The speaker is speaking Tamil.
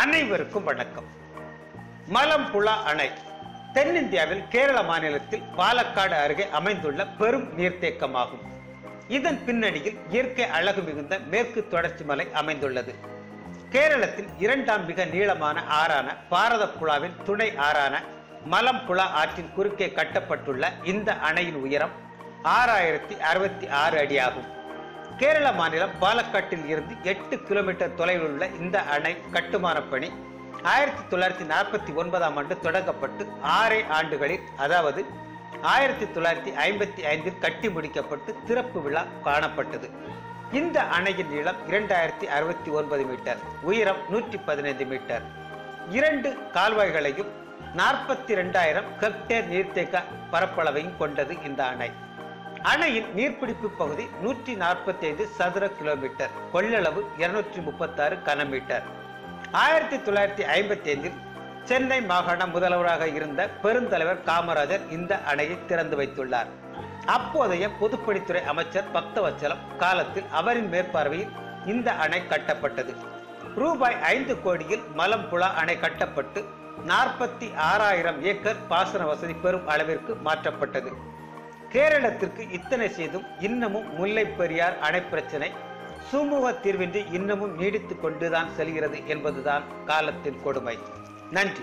அனைவருக்கும் வணக்கம். மலம்புழா அணை. தென்னிந்தியாவில் கேரள மாநிலத்தில் பாலக்காடு அருகே அமைந்துள்ள பெரும் நீர்த்தேக்கமாகும். இதன் பின்னணியில் இயற்கை அழகு மிகுந்த மேற்கு தொடர்ச்சி மலை அமைந்துள்ளது. கேரளத்தின் இரண்டாம் மிக நீளமான ஆறான பாரதப்புழாவின் துணை ஆறான மலம்புழா ஆற்றின் குறுக்கே கட்டப்பட்டுள்ள இந்த அணையின் உயரம் ஆறாயிரத்தி அறுபத்தி ஆறு அடியாகும். ஆகும் கேரள மாநிலம் பாலக்காட்டில் இருந்து எட்டு கிலோமீட்டர் தொலைவில் உள்ள இந்த அணை கட்டுமான பணி ஆயிரத்தி தொள்ளாயிரத்தி நாற்பத்தி ஒன்பதாம் ஆண்டு தொடங்கப்பட்டு ஆறே ஆண்டுகளில் அதாவது ஆயிரத்தி தொள்ளாயிரத்தி ஐம்பத்தி ஐந்தில் கட்டி முடிக்கப்பட்டு திறப்பு விழா காணப்பட்டது. இந்த அணையின் நீளம் இரண்டாயிரத்தி அறுபத்தி ஒன்பது மீட்டர் உயரம் நூற்றி பதினைந்து மீட்டர். இரண்டு கால்வாய்களையும் நாற்பத்தி ரெண்டாயிரம் ஹெக்டேர் நீர்த்தேக்க பரப்பளவையும் கொண்டது இந்த அணை. அணையின் நீர்பிடிப்பு பகுதி நூற்றி நாற்பத்தி ஐந்து சதுர கிலோமீட்டர். கொள்ளளவு இருநூற்றி முப்பத்தாறு கனமீட்டர். ஆயிரத்தி தொள்ளாயிரத்தி ஐம்பத்தி ஐந்தில் சென்னை மாகாண முதல்வராக இருந்த பெருந்தலைவர் காமராஜர் இந்த அணையை திறந்து வைத்துள்ளார். அப்போதைய பொதுப்பணித்துறை அமைச்சர் பக்தவச்சலம் காலத்தில் அவரின் மேற்பார்வையில் இந்த அணை கட்டப்பட்டது. ரூபாய் ஐந்து கோடியில் மலம்புழா அணை கட்டப்பட்டு நாற்பத்தி ஆறாயிரம் ஏக்கர் பாசன வசதி பெறும் அளவிற்கு மாற்றப்பட்டது. கேரளத்திற்கு இத்தனை செய்தும் இன்னமும் முல்லை பெரியார் அணை பிரச்சனை சுமூக தீர்வின்றி இன்னமும் நீடித்துக் கொண்டுதான் செல்கிறது என்பதுதான் காலத்தின் கொடுமை. நன்றி.